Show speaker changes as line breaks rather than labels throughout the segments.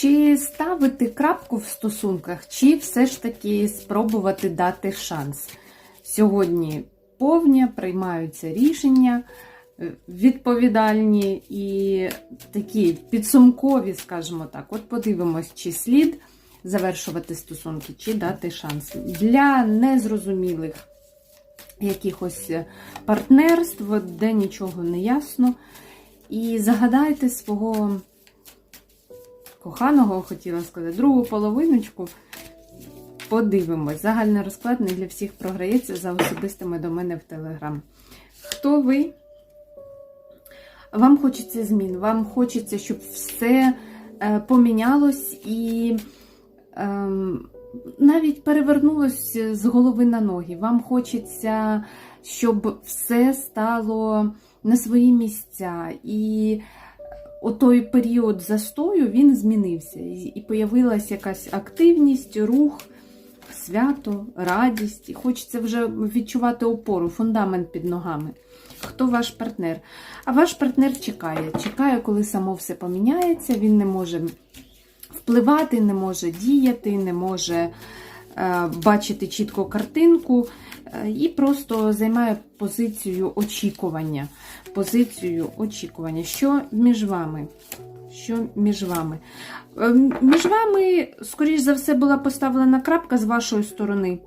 Чи ставити крапку в стосунках, чи все ж таки спробувати дати шанс? Сьогодні повня, приймаються рішення е, відповідальні і такі підсумкові, скажімо так. От подивимось, чи слід завершувати стосунки, чи дати шанс. Для незрозумілих якихось партнерств, де нічого не ясно. І загадайте свого коханого, хотіла сказати, другу половиночку. Подивимось. Загальний розклад не для всіх програється за особистими до мене в Телеграм. Хто ви? Вам хочеться змін, вам хочеться, щоб все е, помінялось і е, навіть перевернулось з голови на ноги. Вам хочеться, щоб все стало на свої місця. І у той період застою він змінився. І, появилась якась активність, рух, свято, радість. І хочеться вже відчувати опору, фундамент під ногами. Хто ваш партнер? А ваш партнер чекає. Чекає, коли само все поміняється, він не може впливати, не може діяти, не може бачити чітко картинку е, і просто займає позицію очікування. Позицію очікування. Що між вами? Що між вами? Е, Між вами, скоріш за все, була поставлена крапка з вашої сторони.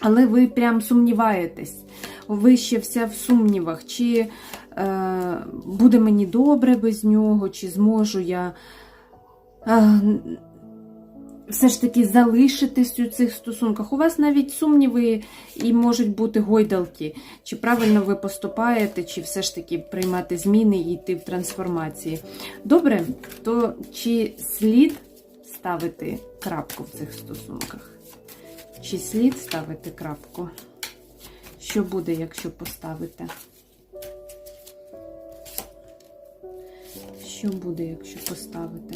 Але ви прям сумніваєтесь. Ви ще вся в сумнівах, чи е, буде мені добре без нього, чи зможу я е, все ж таки залишитись у цих стосунках. У вас навіть сумніви і можуть бути гойдалки, чи правильно ви поступаєте, чи все ж таки приймати зміни і йти в трансформації. Добре, то чи слід ставити крапку в цих стосунках? Чи слід ставити крапку? Що буде, якщо поставите? Що буде, якщо поставите?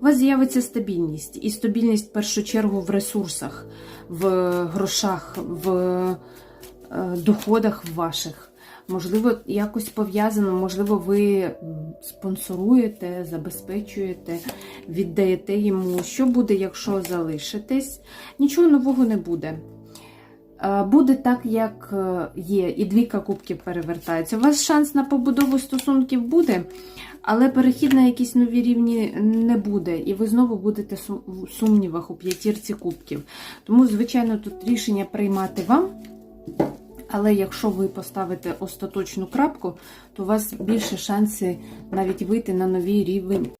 У вас з'явиться стабільність. І стабільність в першу чергу в ресурсах, в грошах, в е, доходах ваших. Можливо, якось пов'язано, можливо, ви спонсоруєте, забезпечуєте, віддаєте йому. Що буде, якщо залишитесь? Нічого нового не буде. Е, Буде так, як е, є, і двійка кубків перевертається. У вас шанс на побудову стосунків буде, але перехід на якісь нові рівні не буде. І ви знову будете в сумнівах у п'ятірці кубків. Тому, звичайно, тут рішення приймати вам. Але якщо ви поставите остаточну крапку, то у вас більше шанси навіть вийти на новий рівень